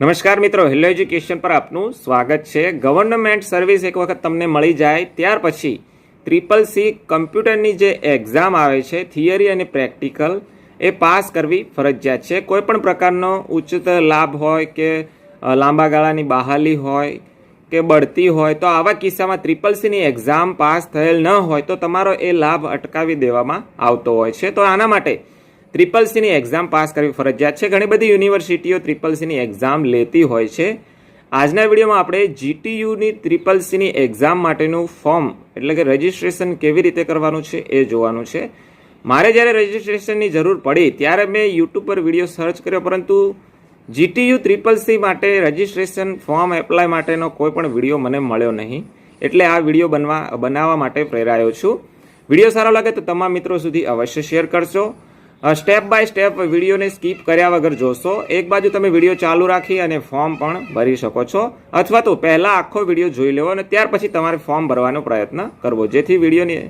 નમસ્કાર મિત્રો hello education પર આપનું સ્વાગત છે. ગવર્નમેન્ટ સર્વિસ એક વખત તમને મળી જાય, ત્યાર પછી ટ્રિપલ સી કમ્પ્યુટરની જે એક્ઝામ આવે છે થિયરી અને પ્રેક્ટિકલ એ પાસ કરવી ફરજિયાત છે. કોઈપણ પ્રકારનો ઉચ્ચતર લાભ હોય કે લાંબા ગાળાની બહાલી હોય કે બઢતી હોય, તો આવા કિસ્સામાં ટ્રિપલ સીની એક્ઝામ પાસ થયેલ ન હોય, તો તમારો એ લાભ અટકાવી દેવામાં આવતો હોય છે. તો આના માટે ટ્રિપલ સીની એક્ઝામ પાસ કરવી ફરજિયાત છે. ઘણી બધી યુનિવર્સિટીઓ ટ્રિપલ સીની એક્ઝામ લેતી હોય છે. આજના વિડીયોમાં આપણે જીટીયુની ટ્રિપલ સીની એક્ઝામ માટેનું ફોર્મ એટલે કે રજિસ્ટ્રેશન કેવી રીતે કરવાનું છે એ જોવાનું છે. મારે જ્યારે રજિસ્ટ્રેશનની જરૂર પડી, ત્યારે મેં યુટ્યુબ પર વીડિયો સર્ચ કર્યો, પરંતુ જીટીયુ ટ્રિપલ સી માટે રજિસ્ટ્રેશન ફોર્મ એપ્લાય માટેનો કોઈ પણ વીડિયો મને મળ્યો નહીં. એટલે આ વીડિયો બનવા, બનાવવા માટે પ્રેરાયો છું. વીડિયો સારો લાગે તો તમામ મિત્રો સુધી અવશ્ય શેર કરશો સ્ટેપ બાય સ્ટેપ વિડીયોને સ્કીપ કર્યા વગર જોશો. એક બાજુ તમે વીડિયો ચાલુ રાખી અને ફોર્મ પણ ભરી શકો છો. અથવા તો પહેલાં આખો વીડિયો જોઈ લેવો અને ત્યાર પછી તમારે ફોર્મ ભરવાનો પ્રયત્ન કરવો. જેથી વિડીયોની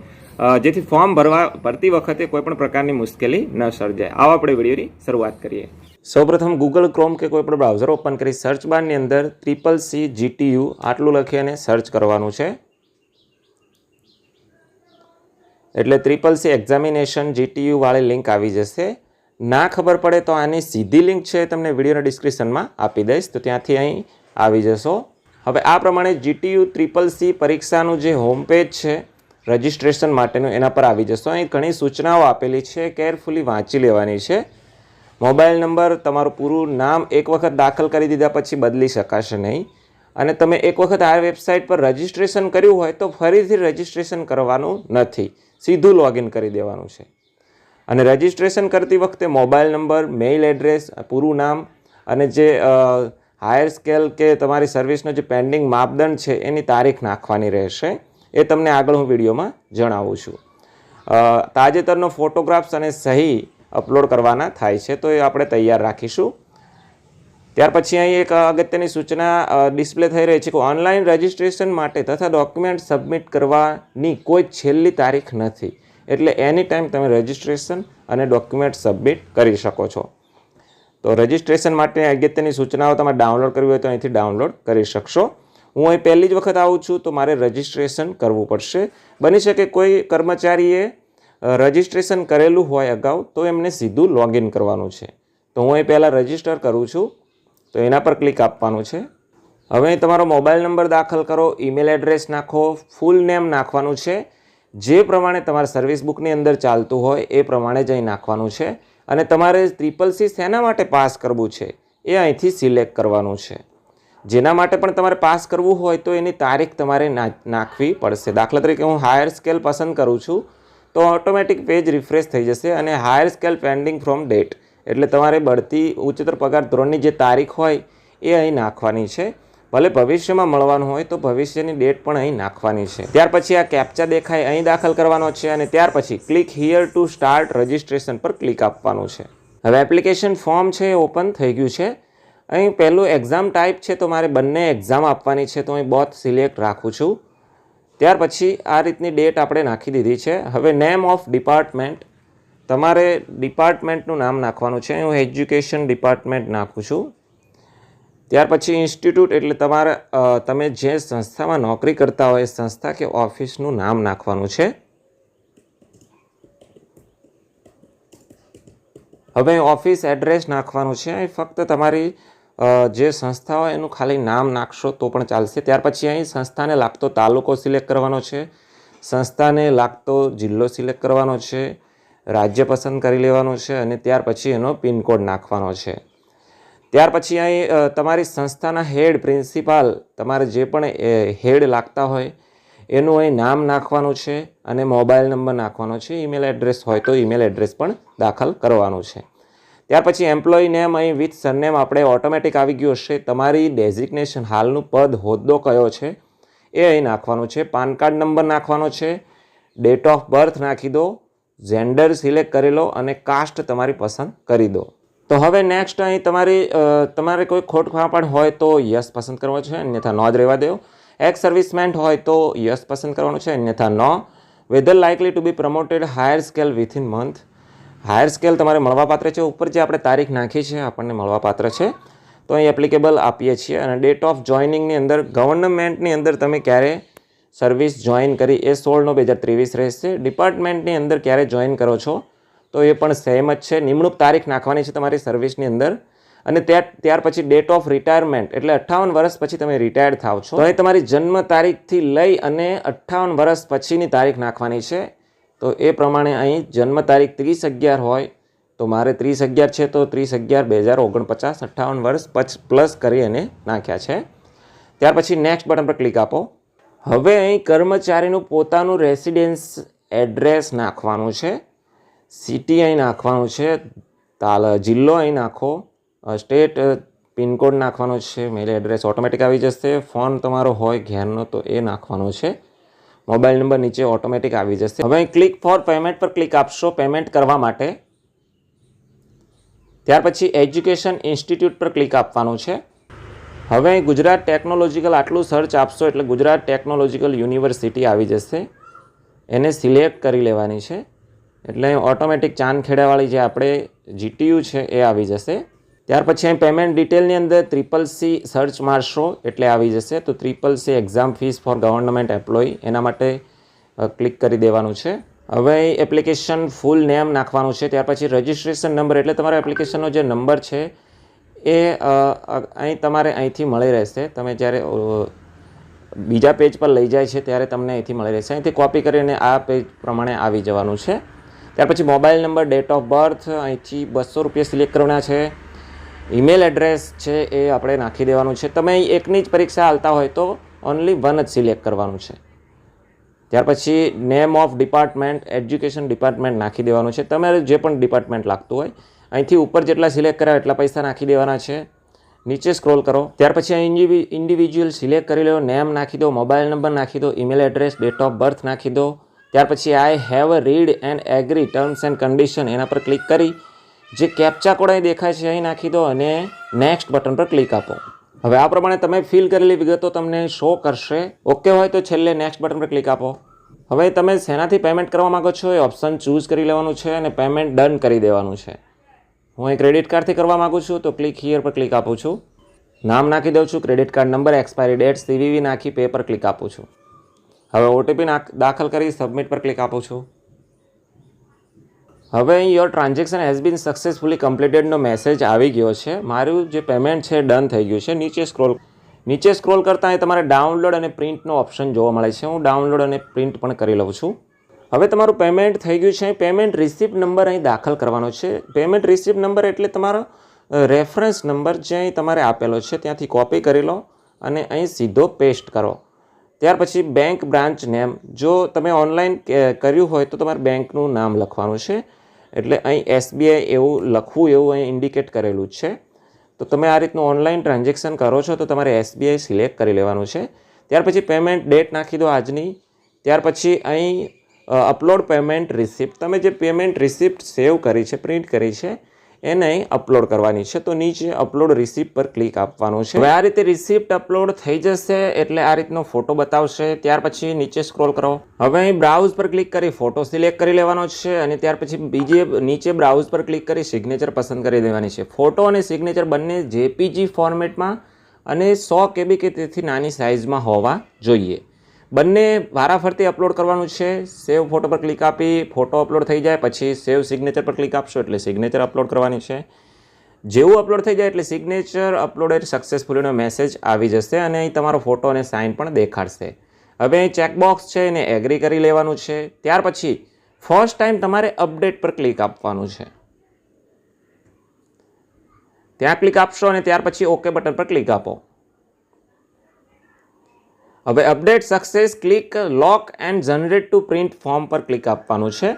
જેથી ફોર્મ ભરવા, ભરતી વખતે કોઈપણ પ્રકારની મુશ્કેલી ન સર્જાય. આવો આપણે વિડીયોની શરૂઆત કરીએ. સૌપ્રથમ ગૂગલ ક્રોમ કે કોઈપણ બ્રાઉઝર ઓપન કરી સર્ચ બારની અંદર ટ્રિપલ સી જીટીયુ આટલું લખી અને સર્ચ કરવાનું છે. એટલે ત્રિપલ સી એક્ઝામિનેશન જીટીયુ વાળી લિંક આવી જશે. ના ખબર પડે તો આની સીધી લિંક છે તમને વિડીયોના ડિસ્ક્રિપ્શનમાં આપી દઈશ. તો ત્યાંથી અહીં આવી જશો. હવે આ પ્રમાણે જીટીયુ ત્રિપલ સી પરીક્ષાનું જે હોમ પેજ છે રજિસ્ટ્રેશન માટેનું, એના પર આવી જશો. અહીં ઘણી સૂચનાઓ આપેલી છે કેરફુલી વાંચી લેવાની છે. મોબાઈલ નંબર તમારું પૂરું નામ એક વખત દાખલ કરી દીધા પછી બદલી શકાશે નહીં. અને તમે એક વખત આ વેબસાઇટ પર રજિસ્ટ્રેશન કર્યું હોય તો ફરીથી રજિસ્ટ્રેશન કરવાનું નથી. સીધું લોગિન કરી દેવાનું છે. અને રજિસ્ટ્રેશન કરતી વખતે મોબાઈલ નંબર મેઇલ એડ્રેસ પૂરું નામ અને જે હાયર સ્કેલ કે તમારી સર્વિસનો જે પેન્ડિંગ માપદંડ છે એની તારીખ નાખવાની રહેશે. એ તમને આગળ હું વિડીયોમાં જણાવું છું. તાજેતરનો ફોટોગ્રાફ્સ અને સહી અપલોડ કરવાના થાય છે તો એ આપણે તૈયાર રાખીશું. ત્યાર પછી અહીં એક અગત્યની સૂચના ડિસ્પ્લે થઈ રહી છે કે ઓનલાઈન રજિસ્ટ્રેશન માટે તથા ડોક્યુમેન્ટ સબમિટ કરવાની કોઈ છેલ્લી તારીખ નથી. એટલે એની ટાઈમ તમે રજિસ્ટ્રેશન અને ડોક્યુમેન્ટ સબમિટ કરી શકો છો. તો રજિસ્ટ્રેશન માટે અગત્યની સૂચનાઓ તમારે ડાઉનલોડ કરવી હોય તો અહીંથી ડાઉનલોડ કરી શકશો. હું અહીં પહેલી જ વખત આવું છું, તો મારે રજિસ્ટ્રેશન કરવું પડશે. બની શકે કોઈ કર્મચારીએ રજિસ્ટ્રેશન કરેલું હોય અગાઉ, તો એમને સીધું લોગિન કરવાનું છે. તો હું અહીં પહેલાં રજિસ્ટર કરું છું. તો એના પર ક્લિક આપવાનું છે. હવે તમારો મોબાઈલ નંબર દાખલ કરો ઈમેલ એડ્રેસ નાખો ફૂલ નેમ નાખવાનું છે. જે પ્રમાણે તમારા સર્વિસ બુકની અંદર ચાલતું હોય એ પ્રમાણે જ અહીં નાખવાનું છે. અને તમારે ટ્રિપલ સી શેના માટે પાસ કરવું છે? એ અહીંથી સિલેક્ટ કરવાનું છે. જેના માટે પણ તમારે પાસ કરવું હોય તો એની તારીખ તમારે નાખવી પડશે. દાખલા તરીકે હું હાયર સ્કેલ પસંદ કરું છું, તો ઓટોમેટિક પેજ રિફ્રેશ થઈ જશે અને higher scale pending from date એટલે તમારે બઢતી ઉચ્ચતર પગાર ધોરણની જે તારીખ હોય, એ અહીં નાખવાની છે. ભલે ભવિષ્યમાં મળવાનું હોય તો ભવિષ્યની ડેટ પણ અહીં નાખવાની છે. ત્યાર પછી આ કેપ્ચા દેખાય અહીં દાખલ કરવાનો છે અને ત્યાર પછી click here to start registration પર ક્લિક આપવાનું છે. હવે એપ્લિકેશન ફોર્મ છે એ ઓપન થઈ ગયું છે. અહીં પહેલું એક્ઝામ ટાઈપ છે તો મારે બંને એક્ઝામ આપવાની છે તો અહીં બોથ સિલેક્ટ રાખું છું. ત્યાર પછી આ રીતની ડેટ આપણે નાખી દીધી છે. હવે નેમ ઓફ ડિપાર્ટમેન્ટ તમારે ડિપાર્ટમેન્ટનું નામ નાખવાનું છે. હું એજ્યુકેશન ડિપાર્ટમેન્ટ નાખું છું. ત્યાર પછી ઇન્સ્ટિટ્યૂટ એટલે તમારે તમે જે સંસ્થામાં નોકરી કરતા હોય એ સંસ્થા કે ઓફિસનું નામ નાખવાનું છે. હવે ઓફિસ એડ્રેસ નાખવાનું છે. અહીં ફક્ત તમારી જે સંસ્થા હોય એનું ખાલી નામ નાખશો તો પણ ચાલશે. ત્યાર પછી અહીં સંસ્થાને લાગતો તાલુકો સિલેક્ટ કરવાનો છે. સંસ્થાને લાગતો જિલ્લો સિલેક્ટ કરવાનો છે. રાજ્ય પસંદ કરી લેવાનું છે અને ત્યાર પછી એનો પિનકોડ નાખવાનો છે. ત્યાર પછી અહીં તમારી સંસ્થાના હેડ પ્રિન્સિપાલ તમારે જે પણ હેડ લાગતા હોય એનું અહીં નામ નાખવાનું છે અને મોબાઈલ નંબર નાખવાનો છે, ઈમેલ એડ્રેસ હોય તો ઈમેલ એડ્રેસ પણ દાખલ કરવાનું છે. ત્યાર પછી એમ્પ્લોયી નેમ અહીં વિથ સરનેમ આપણે ઓટોમેટિક આવી ગયું હશે. તમારી ડેઝિગ્નેશન હાલનું પદ હોદ્દો કયો છે એ અહીં નાખવાનું છે. પાન કાર્ડ નંબર નાખવાનો છે. ડેટ ઓફ બર્થ નાખી દો. જેન્ડર સિલેક્ટ કરી લો અને કાસ્ટ તમારી પસંદ કરી દો. તો હવે નેક્સ્ટ અહીં તમારી તમારે કોઈ ખોટ પણ હોય તો યસ પસંદ કરવો છે, અન્યથા નો જ રહેવા દેવો એક્સ સર્વિસમેન્ટ હોય તો યસ પસંદ કરવાનું છે, અન્યથા no whether likely to be promoted higher scale within month higher scale તમારે મળવાપાત્ર છે, ઉપર જે આપણે તારીખ નાખી છે, આપણને મળવાપાત્ર છે. તો અહીં એપ્લિકેબલ આપીએ છીએ અને ડેટ ઓફ જોઈનિંગની અંદર ગવર્નમેન્ટની અંદર તમે ક્યારે સર્વિસ જોઈન કરી એ સોળનો બે હજાર ત્રેવીસ રહેશે. ડિપાર્ટમેન્ટની અંદર ક્યારે જોઈન કરો છો? તો એ પણ સેમ જ છે. નિમણૂક તારીખ નાખવાની છે તમારી સર્વિસની અંદર. અને ત્યાર ત્યાર પછી ડેટ ઓફ રિટાયરમેન્ટ એટલે અઠ્ઠાવન વર્ષ પછી તમે રિટાયર્ડ થાવ છો. તો તમારી જન્મ તારીખથી લઈ અને અઠ્ઠાવન વર્ષ પછીની તારીખ નાખવાની છે. તો એ પ્રમાણે અહીં જન્મ તારીખ ત્રીસ અગિયાર હોય, તો મારે ત્રીસ અગિયાર છે, તો ત્રીસ અગિયાર બે હજાર ઓગણપચાસ, અઠ્ઠાવન વર્ષ પચ પ્લસ કરી અને નાખ્યા છે. ત્યાર પછી નેક્સ્ટ બટન પર ક્લિક આપો. હવે અહીં કર્મચારીનું પોતાનું રેસિડેન્સ એડ્રેસ નાખવાનું છે, સિટી અહીં નાખવાનું છે, તાલ, જિલ્લો અહીં નાખો સ્ટેટ પિનકોડ નાખવાનો છે, મેલ એડ્રેસ ઓટોમેટિક આવી જશે, ફોન તમારો હોય, ઘેરનો, તો એ નાખવાનો છે. મોબાઈલ નંબર નીચે ઓટોમેટિક આવી જશે. હવે અહીં ક્લિક ફોર પેમેન્ટ પર ક્લિક આપશો, પેમેન્ટ કરવા માટે. ત્યાર પછી એજ્યુકેશન ઇન્સ્ટિટ્યૂટ પર ક્લિક આપવાનું છે. હવે ગુજરાત ટેકનોલોજીકલ આટલું સર્ચ આપશો એટલે ગુજરાત ટેકનોલોજીકલ યુનિવર્સિટી આવી જશે. એને સિલેક્ટ કરી લેવાની છે. એટલે ઓટોમેટિક ચાંદખેડાવાળી જે આપણે જીટીયુ છે એ આવી જશે. ત્યાર પછી અહીં પેમેન્ટ ડિટેલની અંદર ત્રિપલ સી સર્ચ મારશો એટલે આવી જશે. તો triple C exam fees for government employee એના માટે ક્લિક કરી દેવાનું છે. હવે એપ્લિકેશન ફૂલ નેમ નાખવાનું છે. ત્યાર પછી રજિસ્ટ્રેશન નંબર એટલે તમારા એપ્લિકેશનનો જે નંબર છે એ અહીં તમારે અહીંથી મળી રહેશે. તમે જ્યારે બીજા પેજ પર લઈ જાય છે ત્યારે તમને અહીંથી મળી રહેશે. અહીંથી કોપી કરીને આ પેજ પ્રમાણે આવી જવાનું છે. ત્યાર પછી mobile number date of birth અહીંથી બસો રૂપિયા સિલેક્ટ કરવાના છે. ઈમેલ એડ્રેસ છે એ આપણે નાખી દેવાનું છે. તમે એકની જ પરીક્ષા હાલતા હોય તો ઓનલી વન જ સિલેક્ટ કરવાનું છે. ત્યાર પછી name of department education department નાખી દેવાનું છે. તમારે જે પણ ડિપાર્ટમેન્ટ લાગતું હોય અહીંથી ઉપર જેટલા સિલેક્ટ કર્યા એટલા પૈસા નાખી દેવાના છે. નીચે સ્ક્રોલ કરો. ત્યાર પછી અહીં ઇન્ડિવિજ્યુઅલ સિલેક્ટ કરી લો નેમ નાખી દો મોબાઈલ નંબર નાખી દો email address date of birth નાખી દો. ત્યાર પછી I have read and agree terms and condition એના પર ક્લિક કરી, જે કેપ્ચા કોડ અહીં દેખાય છે, અહીં નાખી દો અને નેક્સ્ટ બટન પર ક્લિક આપો. હવે આ પ્રમાણે તમે ફિલ કરેલી વિગતો તમને શો કરશે. ઓકે હોય તો છેલ્લે નેક્સ્ટ બટન પર ક્લિક આપો. હવે તમે શેનાથી પેમેન્ટ કરવા માગો છો એ ઓપ્શન ચૂઝ કરી લેવાનું છે અને પેમેન્ટ ડન કરી દેવાનું છે. હું અહીં ક્રેડિટ કાર્ડથી કરવા માગું છું, તો ક્લિક હિયર પર ક્લિક આપું છું. નામ નાખી દઉં છું credit card number expiry date CVV નાખી પે પર ક્લિક આપું છું. હવે ઓટીપી દાખલ કરી સબમિટ પર ક્લિક આપું છું. હવે અહીં your transaction has been successfully કમ્પ્લીટેડનો message આવી ગયો છે. મારું જે પેમેન્ટ છે ડન થઈ ગયું છે. નીચે સ્ક્રોલ નીચે સ્ક્રોલ કરતાં અહીં તમારે ડાઉનલોડ અને પ્રિન્ટનો ઓપ્શન જોવા મળે છે. હું ડાઉનલોડ અને પ્રિન્ટ પણ કરી લઉં છું. હવે તમારું પેમેન્ટ થઈ ગયું છે. પેમેન્ટ રિસિપ્ટ નંબર અહીં દાખલ કરવાનો છે. પેમેન્ટ રિસિપ્ટ નંબર એટલે તમારો રેફરન્સ નંબર જે અહીં તમારે આપેલો છે, ત્યાંથી કોપી કરી લો અને અહીં સીધો પેસ્ટ કરો. ત્યાર પછી બેંક બ્રાન્ચ નેમ જો તમે ઓનલાઈન કર્યું હોય તો તમારે બેંકનું નામ લખવાનું છે. એટલે અહીં એસબીઆઈ એવું લખવું, એવું અહીં ઇન્ડિકેટ કરેલું છે. તો તમે આ રીતનું ઓનલાઈન ટ્રાન્ઝેક્શન કરો છો તો તમારે એસબીઆઈ સિલેક્ટ કરી લેવાનું છે. ત્યાર પછી પેમેન્ટ ડેટ નાખી દો આજની. ત્યાર પછી અહીં અપલોડ પેમેન્ટ રિસિપ્ટ તમે જે પેમેન્ટ રિસિપ્ટ સેવ કરી છે પ્રિન્ટ કરી છે, એને અપલોડ કરવાની છે. તો નીચે અપલોડ રિસિપ્ટ પર ક્લિક આપવાનું છે. હવે આ રીતે રિસિપ્ટ અપલોડ થઈ જશે એટલે આ રીતનો ફોટો બતાવશે. ત્યાર પછી નીચે સ્ક્રોલ કરો. હવે અહીં બ્રાઉઝ પર ક્લિક કરી ફોટો સિલેક્ટ કરી લેવાનો છે અને ત્યાર પછી બીજે નીચે બ્રાઉઝ પર ક્લિક કરી સિગ્નેચર પસંદ કરી દેવાની છે. ફોટો અને સિગ્નેચર બંને જેપીજી ફોર્મેટમાં અને સો કેબી કે તેથી નાની સાઇઝમાં હોવા જોઈએ. બંને વારાફરતી અપલોડ કરવાનું છે. સેવ ફોટો પર ક્લિક આપી ફોટો અપલોડ થઈ જાય, પછી સેવ સિગ્નેચર પર ક્લિક આપશો એટલે સિગ્નેચર અપલોડ કરવાની છે. જેવું અપલોડ થઈ જાય એટલે સિગ્નેચર અપલોડેડ સક્સેસફુલીનો મેસેજ આવી જશે અને અહીં તમારો ફોટો અને સાઇન પણ દેખાડશે. હવે અહીં ચેકબોક્સ છે, એને એગ્રી કરી લેવાનું છે. ત્યાર પછી ફર્સ્ટ ટાઈમ તમારે અપડેટ પર ક્લિક આપવાનું છે. ત્યાં ક્લિક આપશો અને ત્યાર પછી ઓકે બટન પર ક્લિક આપો. હવે update success click lock and generate to print form પર ક્લિક આપવાનું છે.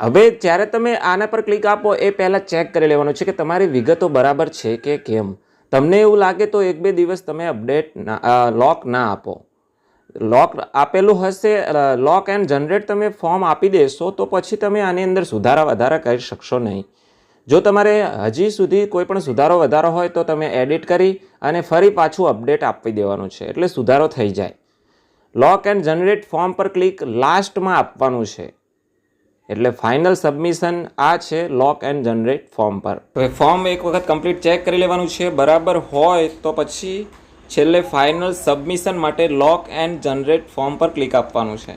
હવે જ્યારે તમે આના પર ક્લિક આપો, એ પહેલાં ચેક કરી લેવાનું છે કે તમારી વિગતો બરાબર છે કે કેમ. તમને એવું લાગે તો એક બે દિવસ તમે અપડેટ લોક ના આપો. લોક આપેલું હશે લોક એન્ડ જનરેટ તમે ફોર્મ આપી દેશો તો પછી તમે આની અંદર સુધારા વધારા કરી શકશો નહીં. જો તમારે હજી સુધી કોઈ પણ સુધારો વધારો હોય તો તમે એડિટ કરી અને ફરી પાછું અપડેટ આપી દેવાનું છે. એટલે સુધારો થઈ જાય. લોક એન્ડ જનરેટ ફોર્મ પર ક્લિક લાસ્ટમાં આપવાનું છે. એટલે ફાઇનલ સબમિશન આ છે લોક એન્ડ જનરેટ ફોર્મ પર. હવે ફોર્મ એક વખત કમ્પ્લીટ ચેક કરી લેવાનું છે. બરાબર હોય તો પછી છેલ્લે ફાઇનલ સબમિશન માટે લોક એન્ડ જનરેટ ફોર્મ પર ક્લિક આપવાનું છે.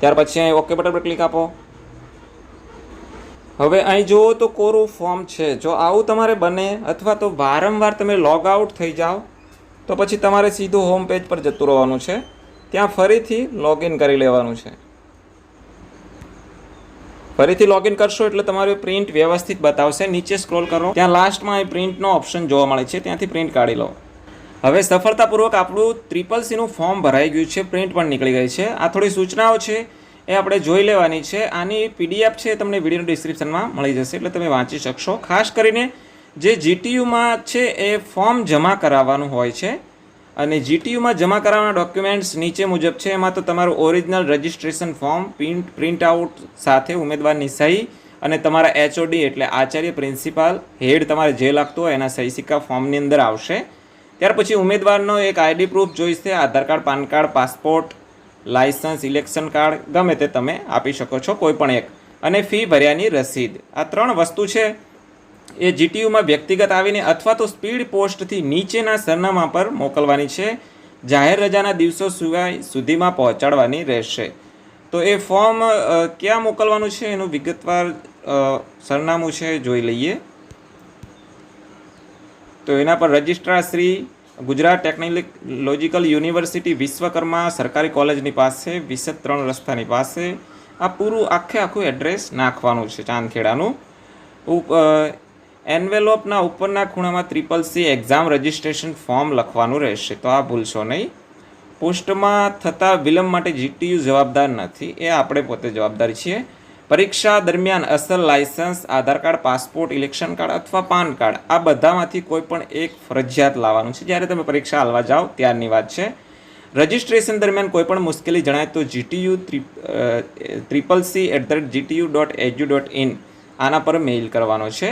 ત્યાર પછી અહીં ઓકે બટન પર ક્લિક આપો. હવે અહીં જુઓ તો કોરું ફોર્મ છે. જો આવું તમારે બને અથવા તો વારંવાર તમે લોગ આઉટ થઈ જાઓ, તો પછી તમારે સીધું હોમ પેજ પર જતું રહેવાનું છે. ત્યાં ફરીથી લોગિન કરી લેવાનું છે. ફરીથી લોગિન કરશો એટલે તમારે પ્રિન્ટ વ્યવસ્થિત બતાવશે. નીચે સ્ક્રોલ કરો. ત્યાં લાસ્ટમાં એ પ્રિન્ટનો ઓપ્શન જોવા મળે છે. ત્યાંથી પ્રિન્ટ કાઢી લો. હવે સફળતાપૂર્વક આપણું ટ્રિપલ સીનું ફોર્મ ભરાઈ ગયું છે. પ્રિન્ટ પણ નીકળી ગઈ છે. આ થોડી સૂચનાઓ છે. એ આપણે જોઈ લેવાની છે. આની પીડીએફ છે તમને વીડિયો ડિસ્ક્રિપ્શનમાં મળી જશે, એટલે તમે વાંચી શકશો. ખાસ કરીને જે જીટીયુમાં છે એ ફોર્મ જમા કરાવવાનું હોય છે. અને જીટીયુમાં જમા કરાવવાના ડોક્યુમેન્ટ્સ નીચે મુજબ છે. એમાં તો તમારું original registration form print print out સાથે ઉમેદવારની સહી અને તમારા એચઓડી એટલે આચાર્ય પ્રિન્સિપાલ હેડ તમારે જે લાગતું હોય એના સહી સિક્કા ફોર્મની અંદર આવશે. ત્યાર પછી ઉમેદવારનો એક આઈડી પ્રૂફ જોઈશે, Aadhaar card, PAN card passport licence, election card, ગમે તે તમે આપી શકો છો કોઈપણ એક. અને ફી ભર્યાની રસીદ. આ ત્રણ વસ્તુ છે. એ જીટીયુમાં વ્યક્તિગત આવીને અથવા તો સ્પીડ પોસ્ટથી નીચેના સરનામા પર મોકલવાની છે. જાહેર રજાના દિવસો સિવાય સુધીમાં પહોંચાડવાની રહેશે. તો એ ફોર્મ ક્યાં મોકલવાનું છે? એનું વિગતવાર સરનામું છે. જોઈ લઈએ. તો એના પર registrar Shri Gujarat technological university Vishwakarma સરકારી કોલેજની પાસે વિશે ત્રણ રસ્તાની પાસે. આ પૂરું આખે આખું એડ્રેસ નાખવાનું છે ચાંદખેડાનું. એન્વેલોપના ઉપરના ખૂણામાં triple C exam registration form લખવાનું રહેશે, તો આ ભૂલશો નહીં. પોસ્ટમાં થતા વિલંબ માટે જીટીયુ જવાબદાર નથી, એ આપણે પોતે જવાબદાર છીએ. પરીક્ષા દરમિયાન અસલ licence, Aadhaar card, passport, election card અથવા પાન કાર્ડ, આ બધામાંથી કોઈ પણ એક ફરજિયાત લાવવાનું છે. જ્યારે તમે પરીક્ષા હાલવા જાઓ, ત્યારની વાત છે. રજિસ્ટ્રેશન દરમિયાન કોઈ પણ મુશ્કેલી જણાય તો GTU triple C at the rate GTU dot edu dot in આના પર મેઇલ કરવાનો છે.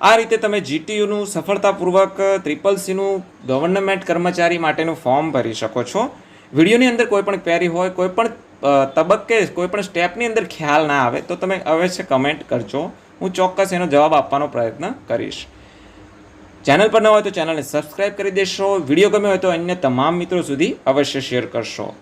આ રીતે તમે જીટીયુનું સફળતાપૂર્વક, ત્રિપલ સીનું ગવર્નમેન્ટ કર્મચારી માટેનું ફોર્મ ભરી શકો છો. વિડીયોની અંદર કોઈ પણ ક્વેરી હોય, કોઈ પણ તબક્કે કોઈ પણ સ્ટેપની અંદર ખ્યાલ ના આવે તો તમે અવશ્ય કમેન્ટ કરજો. હું ચોક્કસ એનો જવાબ આપવાનો પ્રયત્ન કરીશ. ચેનલ પર ન હોય તો ચેનલને સબસ્ક્રાઈબ કરી દેશો. વીડિયો ગમ્યો હોય તો અન્ય તમામ મિત્રો સુધી અવશ્ય શેર કરશો.